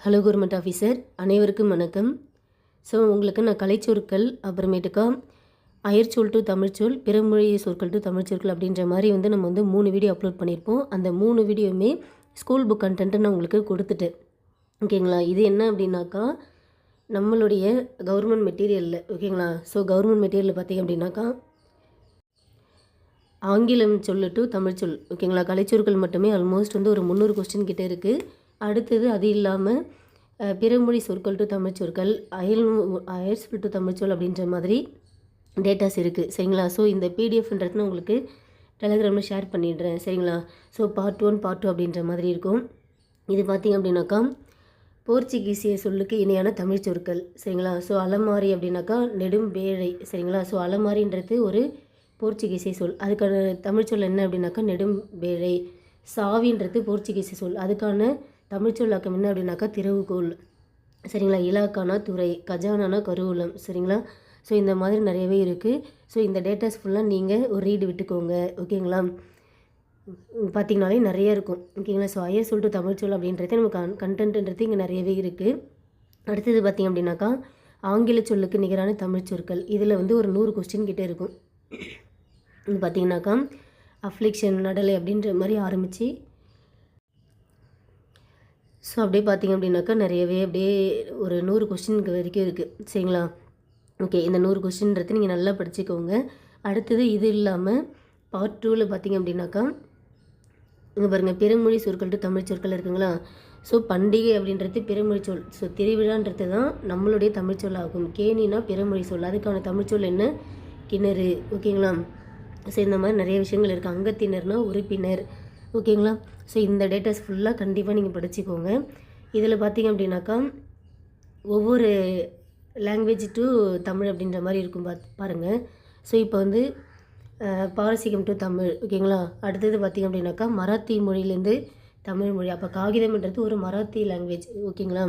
Hello government officer அனைவருக்கும் வணக்கம். So உங்களுக்கு நான் கலைச்சொற்கள் அப்புறமேட்டுக்கா அயற்சொல் டு தமிழ்ச்சொல் பிறமொழி சொற்கள் டு தமிழ்ச்சொற்கள் அப்படின்ற மாதிரி வந்து நம்ம வந்து மூணு வீடியோ அப்லோட் பண்ணியிருப்போம். அந்த மூணு வீடியோவுமே ஸ்கூல் புக் கண்டென்ட்டு நான் உங்களுக்கு கொடுத்துட்டேன். ஓகேங்களா இது என்ன அப்படின்னாக்கா நம்மளுடைய கவர்மெண்ட் மெட்டீரியலில் ஓகேங்களா ஸோ கவர்மெண்ட் மெட்டீரியலில் பார்த்திங்க அப்படின்னாக்கா ஆங்கிலம் சொல்லு டு தமிழ் சொல் ஓகேங்களா கலைச்சொற்கள் மட்டுமே ஆல்மோஸ்ட் வந்து ஒரு முந்நூறு கொஸ்டின் கிட்டே இருக்குது அடுத்தது அது இல்லாமல் பிறமொழி சொற்கள் டு தமிழ் சொற்கள் அயல் அயல் சொல் டு தமிழ் சொல் அப்படின்ற மாதிரி டேட்டாஸ் இருக்குது சரிங்களா? ஸோ இந்த பிடிஎஃப்ன்றது நான் உங்களுக்கு டெலகிராமில் ஷேர் பண்ணிடுறேன். சரிங்களா? So part one part two அப்படின்ற மாதிரி இருக்கும். இது பார்த்தீங்க அப்படின்னாக்கா போர்ச்சுகீசிய சொல்லுக்கு இணையான தமிழ் சொற்கள். சரிங்களா? ஸோ அலமாரி அப்படின்னாக்கா நெடும் வேழை. சரிங்களா? ஸோ அலமாரின்றது ஒரு போர்ச்சுகீசிய சொல். அதுக்கான தமிழ் சொல் என்ன அப்படின்னாக்கா நெடும் வேழை. சாவின்றது போர்ச்சுகீசிய சொல். அதுக்கான தமிழ்ச்சொல்லாக்கம் என்ன அப்படின்னாக்கா திறவுகோல் சரிங்களா? இலாக்கானா துறை கஜானானா கருவூலம். சரிங்களா? ஸோ இந்த மாதிரி நிறையவே இருக்குது ஸோ இந்த டேட்டாஸ் ஃபுல்லாக நீங்கள் ஒரு ரீடு விட்டுக்கோங்க. ஓகேங்களா? பார்த்தீங்கனாலே நிறைய இருக்கும். ஓகேங்களா? ஸோ ஐஎஸ் சொல்லிட்டு தமிழ் சொல் அப்படின்றது நம்ம கன் கண்டென்ட்ன்றது இங்கே நிறையவே இருக்குது அடுத்தது பார்த்திங்க அப்படின்னாக்கா ஆங்கில சொல்லுக்கு நிகரான தமிழ் சொற்கள். இதில் வந்து ஒரு நூறு கொஸ்டின் கிட்டே இருக்கும். பார்த்தீங்கன்னாக்கா அஃப்ளிக்ஷன் நடலை அப்படின்ற மாதிரி ஆரம்பித்து ஸோ அப்படியே பார்த்தீங்க அப்படின்னாக்கா நிறையவே அப்படியே ஒரு நூறு கொஸ்டினுக்கு வரைக்கும் இருக்குது சரிங்களா? ஓகே இந்த நூறு கொஸ்டின்றது நீங்கள் நல்லா படிச்சுக்கோங்க. அடுத்தது இது இல்லாமல் பார்ட் டூவில் பார்த்தீங்க அப்படின்னாக்கா இங்கே பாருங்கள் பிறமொழி சொற்கள் to தமிழ் சொற்கள் இருக்குங்களா? ஸோ பண்டிகை அப்படின்றது பிறமொழி சொல் ஸோ திருவிழான்றது தான் நம்மளுடைய தமிழ் சொல் ஆகும். கேணினா பிறமொழி சொல் அதுக்கான தமிழ் சொல் என்ன? கிணறு. ஓகேங்களா ஸோ இந்த மாதிரி நிறைய விஷயங்கள் இருக்குது அங்கத்தினர்னால் உறுப்பினர். ஓகேங்களா? ஸோ இந்த டேட்டாஸ் ஃபுல்லாக கண்டிப்பாக நீங்கள் படிச்சுக்கோங்க. இதில் பார்த்தீங்க அப்படின்னாக்கா ஒவ்வொரு லாங்குவேஜ் டு தமிழ் அப்படின்ற மாதிரி இருக்கும் பா பாருங்கள் ஸோ இப்போ வந்து பாரசீகம் டு தமிழ் ஓகேங்களா? அடுத்தது பார்த்திங்க அப்படின்னாக்கா மராத்தி மொழியிலேருந்து தமிழ் மொழி அப்போ காகிதம்ன்றது ஒரு மராத்தி லாங்குவேஜ் ஓகேங்களா?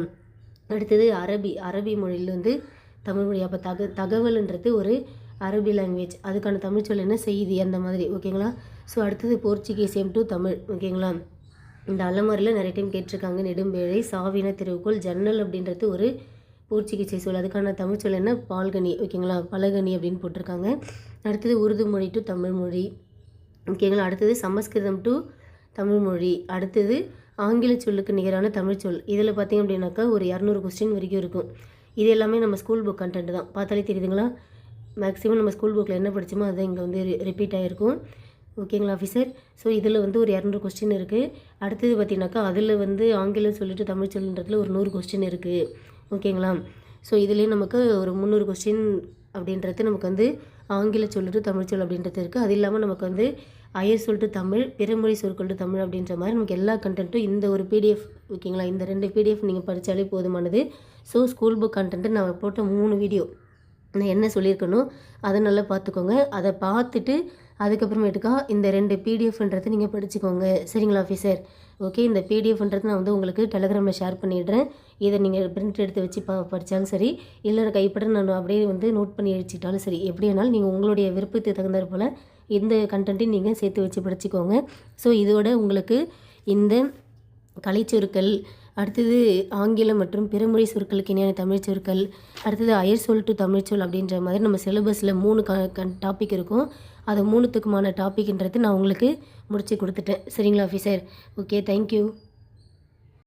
அடுத்தது அரபி அரபி மொழியிலேருந்து தமிழ் மொழி அப்போ தக தகவல்ன்றது ஒரு அரபி லாங்குவேஜ் அதுக்கான தமிழ் சொல் என்ன? செய்தி அந்த மாதிரி ஓகேங்களா? ஸோ அடுத்தது போர்ச்சுகீசியம் டூ தமிழ் ஓகேங்களா இந்த அலமாரியில் நிறைய டைம் கேட்டிருக்காங்க நெடும்பேழை சாவின திருவுக்கோள் ஜன்னல் அப்படின்றது ஒரு போர்ச்சுகீஸ் சொல். அதுக்கான தமிழ் சொல் என்ன? பால்கனி ஓகேங்களா பலகனி அப்படின்னு போட்டிருக்காங்க. அடுத்தது உருது மொழி டு தமிழ் மொழி ஓகேங்களா அடுத்தது சமஸ்கிருதம் டு தமிழ் மொழி அடுத்தது ஆங்கில சொல்லுக்கு நிகரான தமிழ் சொல். இதில் பார்த்தீங்க அப்படின்னாக்கா ஒரு இரநூறு கொஸ்டின் வரைக்கும் இருக்கும். இது எல்லாமே நம்ம ஸ்கூல் புக் கண்டென்ட் தான். பார்த்தாலே தெரியுதுங்களா? மேக்ஸிமம் நம்ம ஸ்கூல் புக்கில் என்ன படிச்சோமோ அது இங்கே வந்து ரிப்பீட் ஆகிருக்கும் ஓகேங்களா ஆஃபீஸர் ஸோ இதில் வந்து ஒரு இரநூறு கொஸ்டின் இருக்குது அடுத்தது பார்த்தீங்கன்னாக்கா அதில் வந்து ஆங்கிலம் சொல்லிட்டு தமிழ் சொல்லுன்றதுல ஒரு நூறு கொஸ்டின் இருக்குது ஓகேங்களா? ஸோ இதுலேயும் நமக்கு ஒரு முந்நூறு கொஸ்டின் அப்படின்றது நமக்கு வந்து ஆங்கில சொல்லிட்டு தமிழ் சொல் அப்படின்றது இருக்குது அது இல்லாமல் நமக்கு வந்து அயர் சொல்லிட்டு தமிழ் பிறமொழி சொற்கொல்ட்டு தமிழ் அப்படின்ற மாதிரி நமக்கு எல்லா கண்டென்ட்டும் இந்த ஒரு பிடிஎஃப் ஓகேங்களா? இந்த ரெண்டு பிடிஎஃப் நீங்கள் படித்தாலே போதுமானது. ஸோ ஸ்கூல் புக் கண்டென்ட்டு நான் போட்ட மூணு வீடியோ நான் என்ன சொல்லியிருக்கனோ அதை நல்லா பார்த்துக்கோங்க. அதை பார்த்துட்டு அதுக்கப்புறமேட்டுக்கா இந்த ரெண்டு பிடிஎஃப்ன்றதை நீங்கள் படிச்சுக்கோங்க. சரிங்களா ஆஃபீஸர் ஓகே இந்த பிடிஎஃப்ன்றது நான் வந்து உங்களுக்கு டெலகிராமில் ஷேர் பண்ணிடுறேன். இதை நீங்கள் பிரிண்ட் எடுத்து வச்சு ப படித்தாலும் சரி இல்லை கைப்பட நான் அப்படியே வந்து நோட் பண்ணி வச்சுக்கிட்டாலும் சரி எப்படி வேணாலும் நீங்கள் உங்களுடைய விருப்பத்துக்கு தகுந்தாற் போல் இந்த கண்டென்ட்டையும் நீங்கள் சேர்த்து வச்சு படிச்சுக்கோங்க. ஸோ இதோட உங்களுக்கு இந்த கலைச்சொற்கள் அடுத்தது ஆங்கிலம் மற்றும் பிறமொழி சொற்களுக்கு இணையான தமிழ் சொற்கள் அடுத்தது அயர் சொல் டு தமிழ் சொல் அப்படின்ற மாதிரி நம்ம சிலபஸில் மூணு க டாபிக் இருக்கும். அது மூணுத்துக்குமான டாபிக்ன்றது நான் உங்களுக்கு முடிச்சு கொடுத்துட்டேன். சரிங்களா ஆஃபீஸர் ஓகே தேங்க்யூ